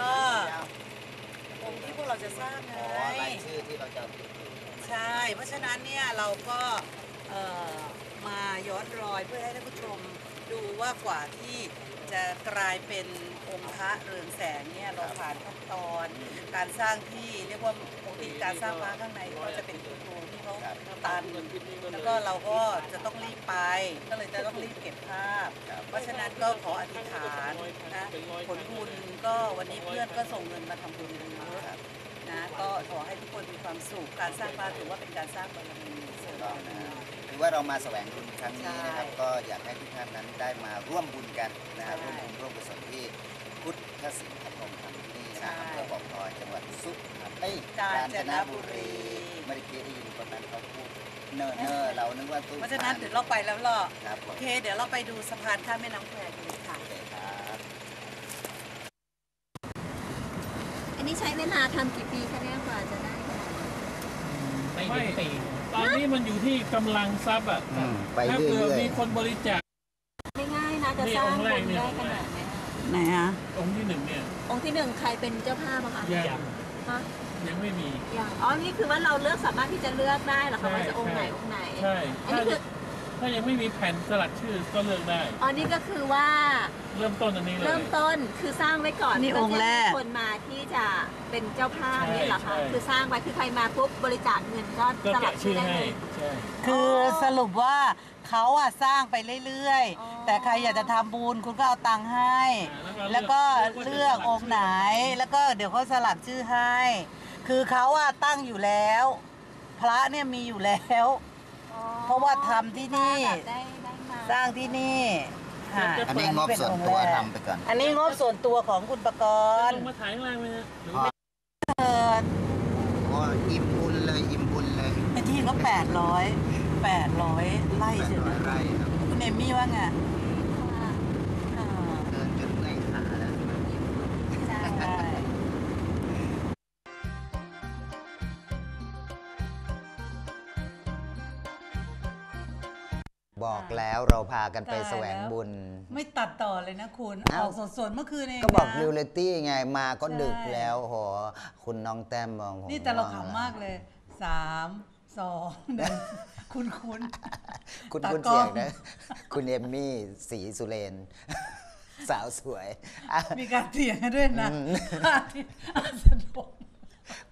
ก็องค์ที่พวกเราจะสร้างไงรายชื่อที่เราจะติดอยู่ใช่ เพราะฉะนั้นเนี่ยเราก็เอ่อมาย้อนรอยเพื่อให้ท่านผู้ชมดูว่ากว่าที่จะกลายเป็นองค์พระเรืองแสงเนี่ยเราผ่านขั้นตอน การสร้างที่เรียกว่าปกติการสร้างพระข้างในก็จะเป็นตูที่เขา ตันแล้วก็เราก็จะต้องรีบไป ก็เลยจะต้องรีบเก็บภาพ เพราะฉะนั้นก็ขออธิษฐานนะผลบุญก็วันนี้เพื่อนก็ส่งเงินมาทำบุญกันเยอะนะก็ขอให้ทุกคนมีความสุขการสร้างบ้านถือว่าเป็นการสร้างบารมีเสริมก็บารนะมีถือว่าเรามาแสวงบุญครั้งนี้นะครับใช่ก็อยากให้ทุกท่านนั้นได้มาร่วมบุญกันนะครับใช่ร่วมบุญร่วมกุศลที่พุทธศิลป์พนมทำที่นี่ใช่นะอำเภอบ่อพลอยจังหวัดสุพรรณเอ้ยกาญจนบุรี เมื่อกี้ได้ยินคนนั้นเขาพูดเนิ่นๆเรานึกว่าตู้เพราะฉะนั้นเดี๋ยวเราไปแล้วหรอครับผโอมเคเดี๋ยวเราไปดูสะพานข้ามแม่น้ำแควกันเลยค่ะโอเคครับอันนี้ใช้เวลาทำกี่ปีคะเนี่ยกว่าจะได้ขนาดนี้ไม่ถึงปีตอนนี้มันอยู่ที่กำลังทรัพย์อะอืมไปถ้าเรื่เผื่ออยมีคนบริจาค ไม่ง่ายนะจะนี่สร้างองค์แรบุกญเนี่ยได้ขนาดเนี้ยไหนฮะองค์ที่หนึ่งเนี่ยองค์ที่หนึ่งใครเป็นเจ้าภาพอะคะยังฮะ ยังไม่มีอย่างอ๋อ นี่คือว่าเราเลือกสามารถที่จะเลือกได้เหรอคะใช่ว่าจะองค์ไหนใช่องค์ไหน ใช่อันถ้านี้คือ ถ้ายังไม่มีแผ่นสลักชื่อก็เลือกได้ อ๋อ นี่ก็คือว่าเริ่มต้นอันนี้เลย เริ่มต้นคือสร้างไว้ก่อนนี่เพื่องค์แรกที่ให้คนมาที่จะเป็นเจ้าภาพใช่นี่เหรอคะใช่ คือสร้างไว้คือใครมาปุ๊บบริจาคเงินก็ก็สลัแกะกชื่ชื่ออได้ให้เลย ใช่ คือสรุปว่าเขาอะสร้างไปเรื่อยอ๋อ ๆ แต่ใครอยากจะทำบุญคุณก็เอาตังค์ให้แล้วก็เลือกองค์ไหน แล้วก็เดี๋ยวเขาสลักชื่อให้ คือเขาอะตั้งอยู่แล้ว พระเนี่ยมีอยู่แล้ว อ๋อเพราะว่าทำที่นี่ แบบได้ได้มาสร้างที่นี่ค่ะๆอันนี้งบส่วนตัวทำไปก่อนอันนี้งบส่วนตัวของคุณประกจะรลณ์งมาถ่ายข้างล่างไหมฮะหรือพอไม่เกิดโอ้อิ่มบุญเลยอิ่มบุญเลยไอ้ที่ก็แปดร้อยแปดร้อยไร่แปดเชียวร้อยนะไร่ครับคุณเอมมี่ว่าไง บอกแล้วเราพากันไปแสวงบุญ ไม่ตัดต่อเลยนะคุณเอ้าออกสดๆเมื่อคืนเองก็บอกนะเรียลลิตี้ไงมาก็ใช่ดึกแล้วโหคุณน้องแต้มมองผมนี่แต่เราว่ขำมากเลยสามสองหนึ่งคุณคุณ คุณตาคุณกล้เสีอยงง นะ คุณเอมมี่สีสุเรน สาวสวยอะ มีการเถียงกันด้วยนะอาทิตย์อาสนม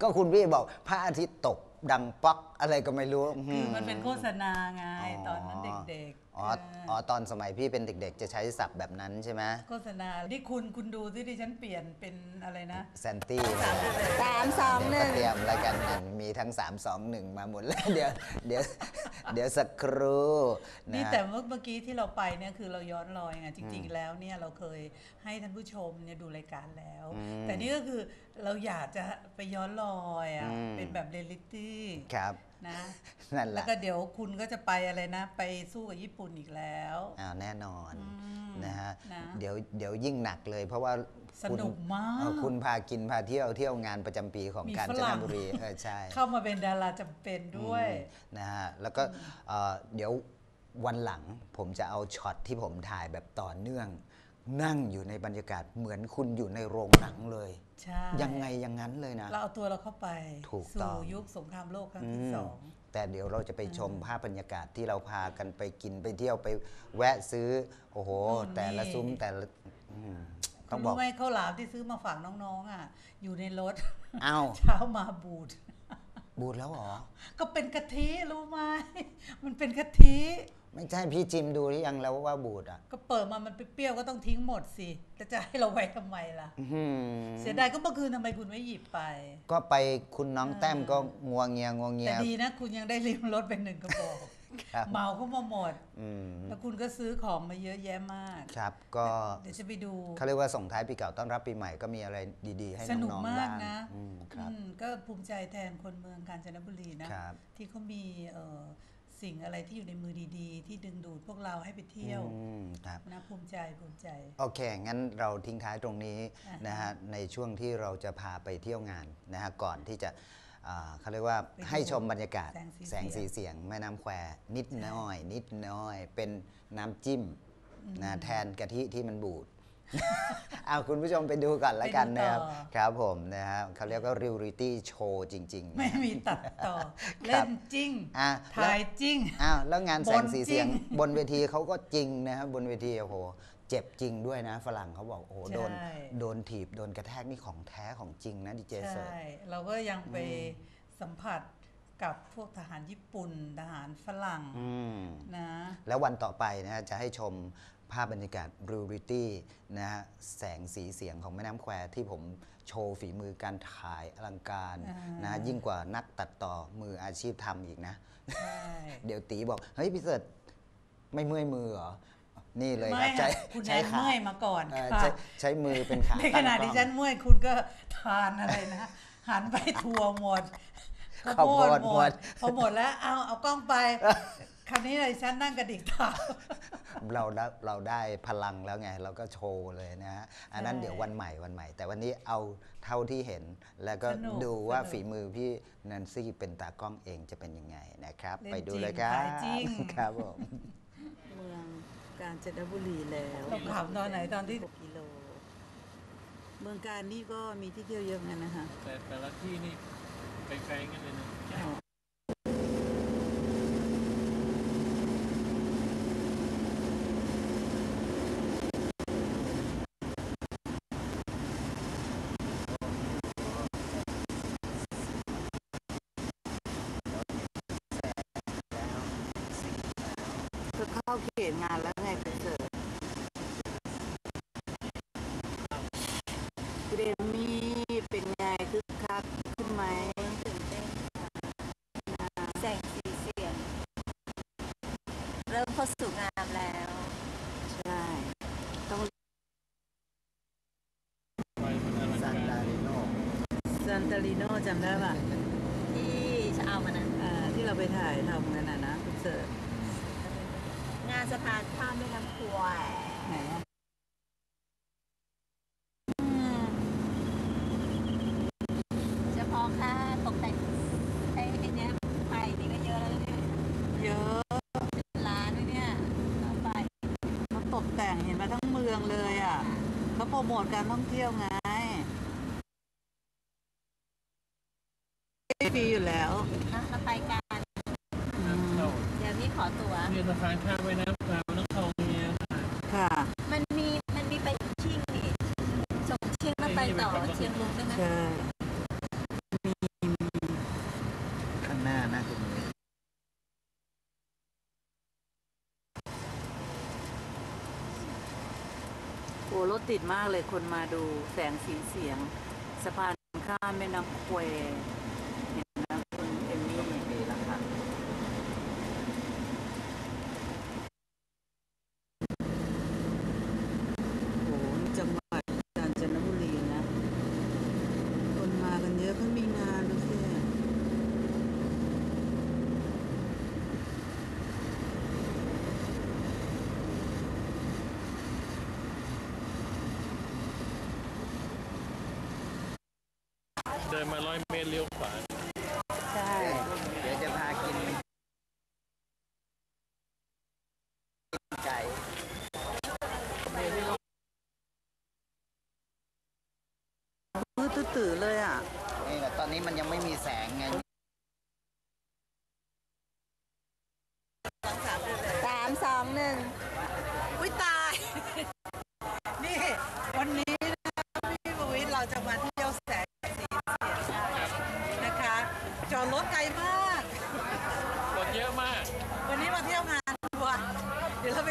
ก็คุณพี่บอกพระอาทิตย์ตก ดังป๊อกอะไรก็ไม่รู้ คือมันเป็นโฆษณาไง อ๋อ ตอนนั้นเด็กๆ อ๋อเอออ๋อตอนสมัยพี่เป็นเด็ก ๆ จะใช้ศัพท์แบบนั้นใช่ไหมโฆษณาที่คุณคุณดูที่ดิฉันเปลี่ยนเป็นอะไรนะแซนตี้สามสองหเดี๋ยวนึ่ก็งเตรียมแล้วกันมีทั้ง 3 2 1 มาหมดแล้วเดี๋ยวเดี๋ยวเดี๋ยวสักครู่ะนี่แต่เมื่อเมื่อกี้ที่เราไปเนี่ยคือเราย้อนรอยไงจริง ๆ แล้วเนี่ยเราเคยให้ท่านผู้ชมเนี่ยดูรายการแล้ว แต่นี่ก็คือเราอยากจะไปย้อนรอยอะเป็นแบบเรียลลิตี้ครับ นะนั่นแหแล้วละก็เดี๋ยวคุณก็จะไปอะไรนะ ไปสู้กับญี่ปุ่นอีกแล้ว อ้าวแน่นอนมนะฮะนะ เดี๋ยวเดี๋ยวยิ่งหนักเลยเพราะว่าสนุกมากเอ่อคุณพากินพาเที่ยวเที่ยวงานประจำปีของมีกาญฝจรั่นง บุรีเออใช่ เข้ามาเป็นดาราจำเป็นด้วยนะฮะแล้วก็เอ่อเดี๋ยววันหลังผมจะเอาช็อตที่ผมถ่ายแบบต่อเนื่อง นั่งอยู่ในบรรยากาศเหมือนคุณอยู่ในโรงหนังเลย ใช่ยังไงอย่างนั้นเลยนะ เราเอาตัวเราเข้าไปถูกต้สู่องยุคสงครามโลกครั้งอืที่มสอง แต่เดี๋ยวเราจะไปชมภาพบรรยากาศที่เราพากันไปกินไปเที่ยวไปแวะซื้อ โอ้โหแต่ละซุ้มแต่ละอืมต้คุองณบอก รู้ไหมข้าวหลามที่ซื้อมาฝากน้องๆอะ อยู่ในรถเอ้าเช้ามาบูด บูดแล้วเหรอ ก็เป็นกะทิรู้ไหม มันเป็นกะทิ ไม่ใช่พี่จิมดูหรือยังแล้วว่าบูดอะ ก็เปิดมามันเปรี้ยวๆก็ต้องทิ้งหมดสิแล้วจะให้เราไว้ทำไมล่ะ อื้อหือเสียดายก็เมื่อคืนทำไมคุณไม่หยิบไป ก็ไปคุณน้องแต้มก็งัวเงียงัวเงีแต่ย ดีนะคุณยังได้ริมรถเป็นหนึ่งกระบอก ครับ เมาเข้ามาหมด อืมแล้วคุณก็ซื้อของมาเยอะแยะมาก ครับก็เดี๋ยวจะไปดู เขาเรียกว่าส่งท้ายปีเก่าต้อนรับปีใหม่ก็มีอะไรดีๆ ให้สนุกน้องๆมาบ้ากงนะ อืมครับ อืมก็ภูมิใจแทนคนเมืองกาญจนบุรีนะ ครับ ที่เขามีเอ่อ สิ่งอะไรที่อยู่ในมือดีๆ ที่ดึงดูดพวกเราให้ไปเที่ยวอืมครับ นะภูมิใจภูมิใจ โอเค งั้นเราทิ้งท้ายตรงนี้อ่าฮะนะฮะในช่วงที่เราจะพาไปเที่ยวงานนะฮะก่อนที่จะอ่าเขาเรียกว่าไปดูให้ชมบรรยากาศแสงสีแสงสีเสียงเสียงแม่น้ำแควนิดน้อย นิดน้อย เป็นน้ำจิ้มนะแทนกะทิที่มันบูด เอาคุณผู้ชมไปดูก่อนแล้วกันนะครับไปดูต่อครับผมนะฮะเขาเรียกว่าริวริตี้โชว์จริงๆ ไม่นะมีตัดต่อครัเล่บนจริงอะแล้วถ่ายจริงอ้าวแล้วงานแสงสีเสียงบนจริงบนเวทีเขาก็จริงนะครับบนเวทีโอ้โหเจ็บจริงด้วยนะ ฝรั่งเขาบอกโอ้โหโดนใช่โดนถีบ โดนกระแทกนี่ของแท้ของจริงนะดีเจเสิร์ฟใช่ เราก็ยังไปสัมผัสกับพวกทหารญี่ปุ่น ทหารฝรั่งอืมนะแล้ววันต่อไปนะฮะจะให้ชม ภาพบรรยากาศริวริตี้นะฮะแสงสีเสียงของแม่น้ำแควที่ผมโชว์ฝีมือการถ่ายอลังการอ่านนะฮะยิ่งกว่านักตัดต่อมืออาชีพทำอีกนะใช่เดี๋ยวตีบอก เฮ้ยพี่เสิร์ชไม่เมื่อยมือเหรอนี่เลยคไม่รับใช้ค่ะคุณแอใช้นขาเมื่อยมาก่อนเออค่ะใช้ใช้มือเป็นขาในขณะตั้งกล้องที่ฉันเมื่อยคุณก็ทานอะไรนะหันไปทัวหมดข้าวโพดหมดพอหมดแล้วเอาเอากล้องไป คราวนี้เลยฉันนั่งกระดิกเท้า เราได้เราได้พลังแล้วไง เราก็โชว์เลยนะฮะ อันนั้นใช่เดี๋ยววันใหม่วันใหม่ แต่วันนี้เอาเท่าที่เห็น แล้วก็สนุกดูว่าสนุก ฝีมือพี่นันซี่เป็นตากล้องเองจะเป็นยังไงนะครับ เล่นไปดูจริงเลยครับ ถ่ายจริง ครับผม เมืองกาญจนบุรีแล้วเราขับตอนไหนตอนที่6กิโล เมืองการนี่ก็มีที่เที่ยวเยอะเหมือนกันนะคะแต่แต่ละที่นี่ไปไกลกันเลยนะ ก็ เข้าเขตงานแล้วไงคุณเสิร์เกรมมี่เป็นไงคึกคักขึ้นไหมตื่นเต้นค่ะแสงสีเสียง เริ่มเข้าสู่งามแล้ว ใช่ ต้องไปมันอลังซันการดาริโนซันตาลิโนจำได้ป่ะที่จะเอามานั้นอ่าที่เราไปถ่ายทำกันนะนะคุณเสิร์งาน สะพานข้ามแม่น้ำควายไหนอะเฉพาะค่าตกแต่งไอ้ไอ้เนี้ยไปนี่ก็เยอะแล้วเนี่ยเยอะร้านด้วยเนี่ยเอาไปเขาตกแต่งเห็นมาทั้งเมืองเลยอะเขาโปรโมทการท่องเที่ยวไงฟรีอยู่แล้ว นะเราไปกัน น้ำเข้า เดี๋ยวพี่ขอตั๋ว เนี่ยสะพานข้ามแม่น้ำลาวน้ำคลองเนี่ยค่ะ ค่ะ มันมีมันมีไปชิ่งนี่ส่งเชียงแล้วไปต่อเชียงรุ้งได้ไหม ใช่ ข้างหน้าน่าจะมี โอ้ รถติดมากเลยคนมาดูแสงสีเสียง สะพานข้ามแม่น้ำแควยห็นนะคุณเอมมี่ มีแล้วครับ โอ้โหนี่จังหวัดกาญจนบุรีนะ คนมากันเยอะเขามีงานดูสิ เดินมา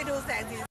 เดี๋ย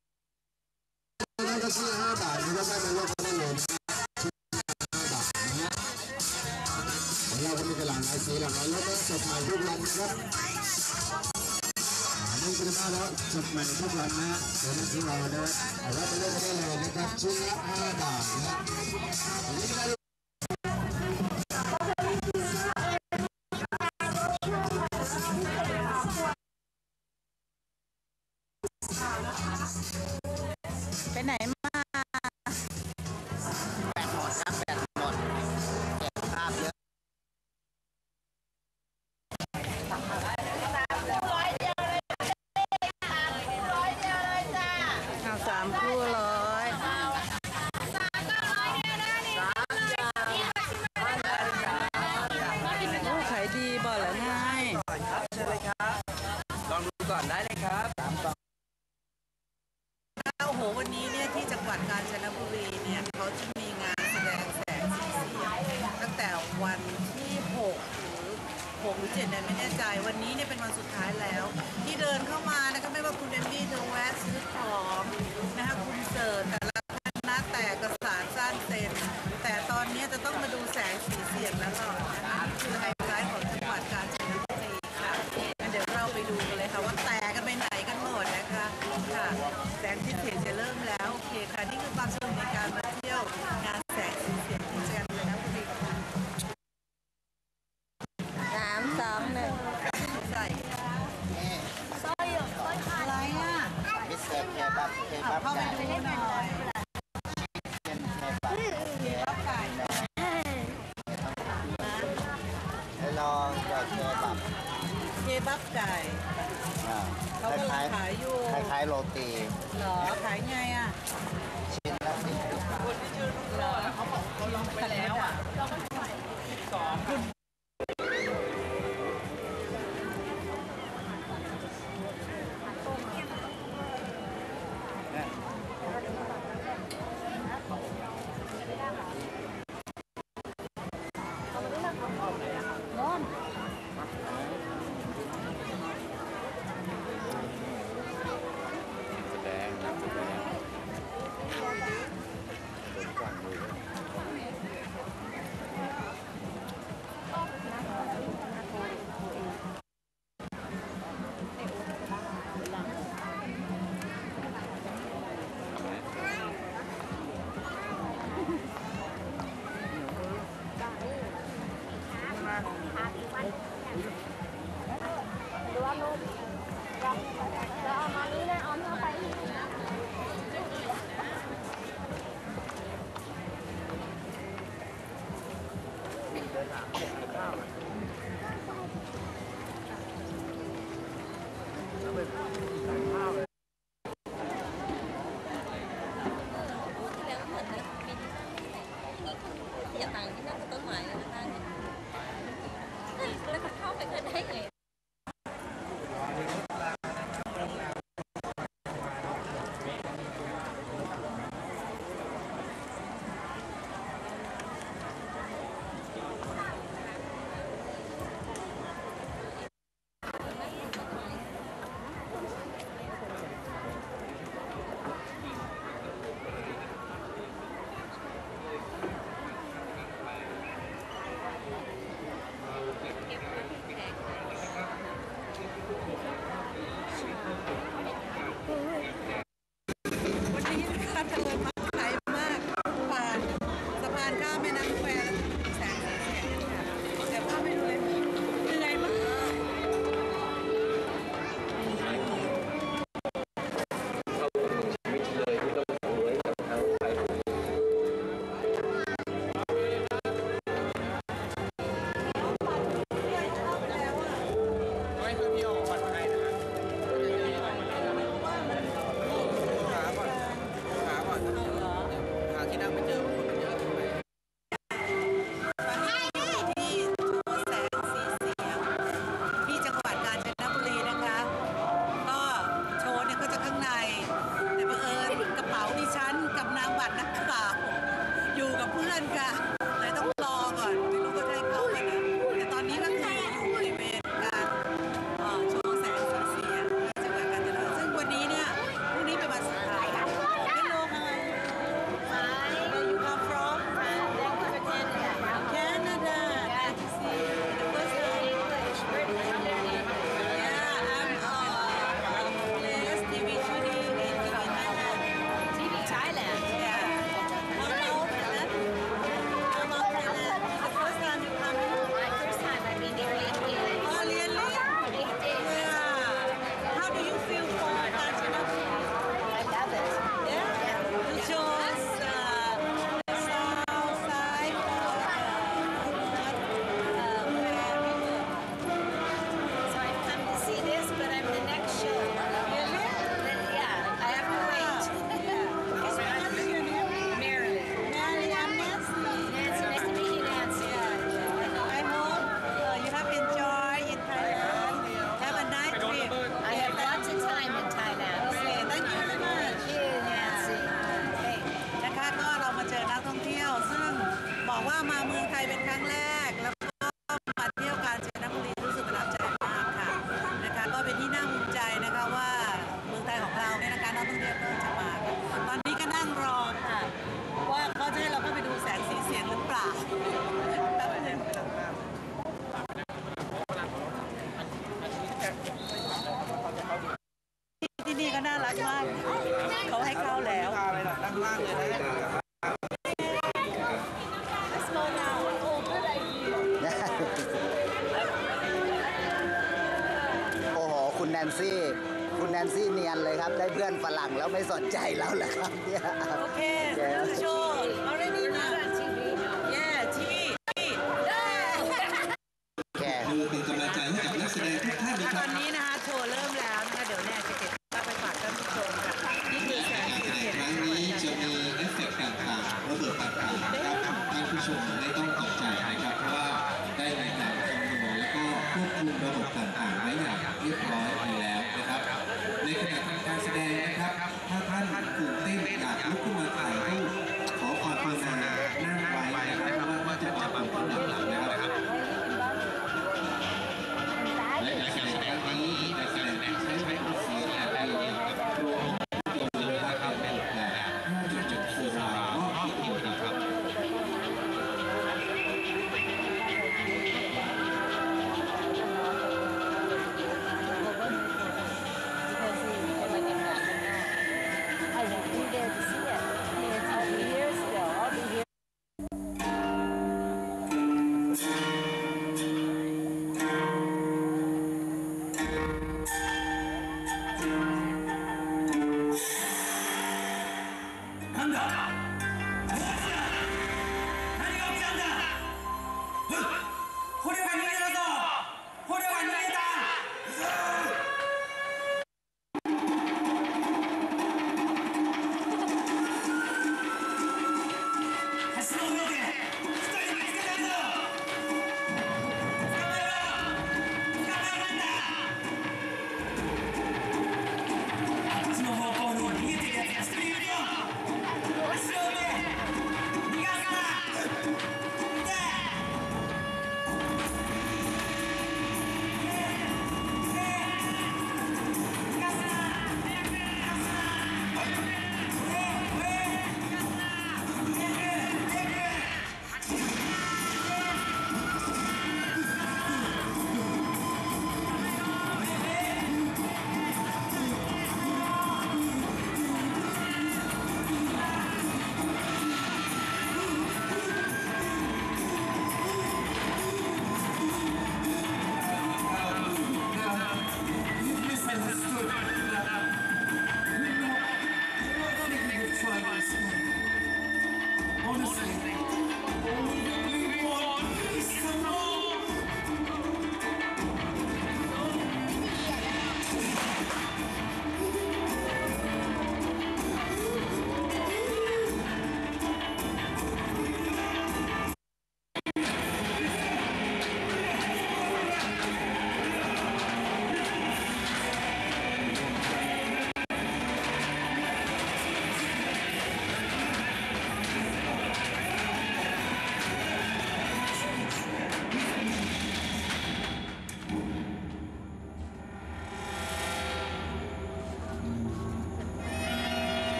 มีกระหล่ำลายสีหลากหลายแล้วก็สดใหม่ทุกวันนะครับนี่ก็ได้แล้วสดใหม่ทุกวันนะเดี๋ยวนี้ที่เราเนี่ยเอาไว้ไปเล่นกันได้เลยนะครับชิ้นละห้าบาทนะอันนี้ก็ได้ สามสองหนึ่งใส่นี่อะไรอะมิสเตอร์เคบับเคอะบับเข้าไปไก่ดูหน่อยเป็นเคบับเคบับไก่ให้ลองกับเคบับเคบับไก่เขากำลัล้างยขายอยู่ๆคล้ายโรตี เหรอ ขายไงอะ ต่างที่นั่งต้นไม้แล้วนั่นเนี่ยแล้วเขาเข้าไปกันได้ไง รั่งแล้วไม่สนใจเราแหรอครับโอเคย Okay, that's the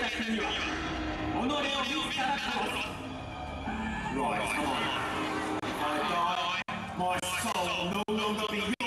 Right, come on. I die, my soul will no longer be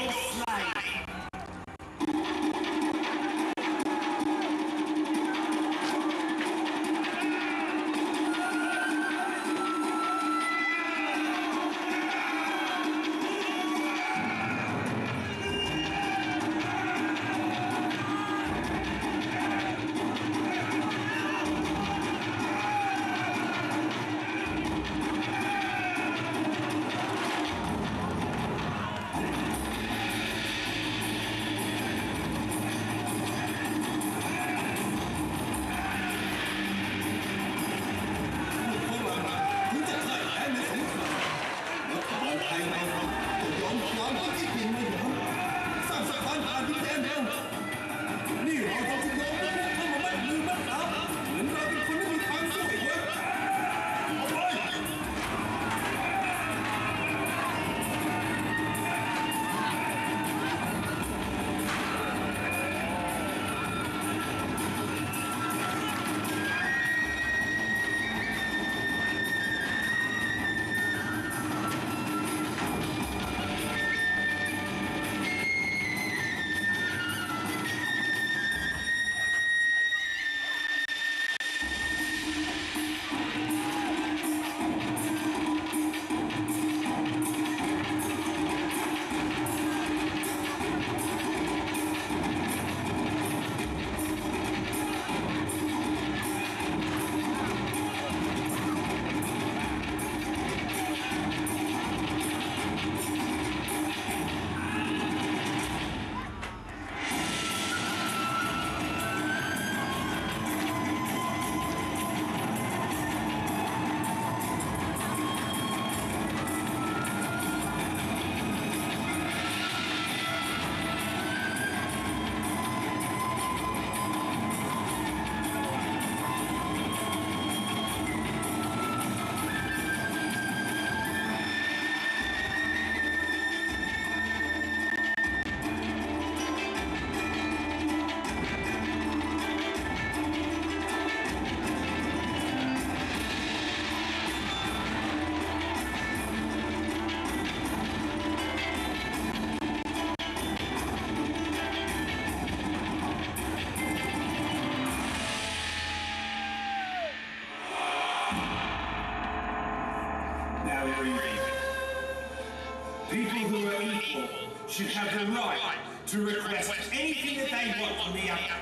should have the right to request anything that they want from the other.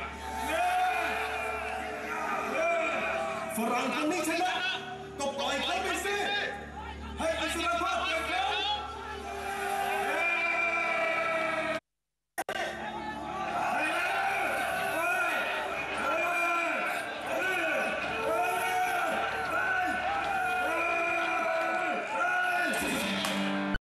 For Uncle Nicola,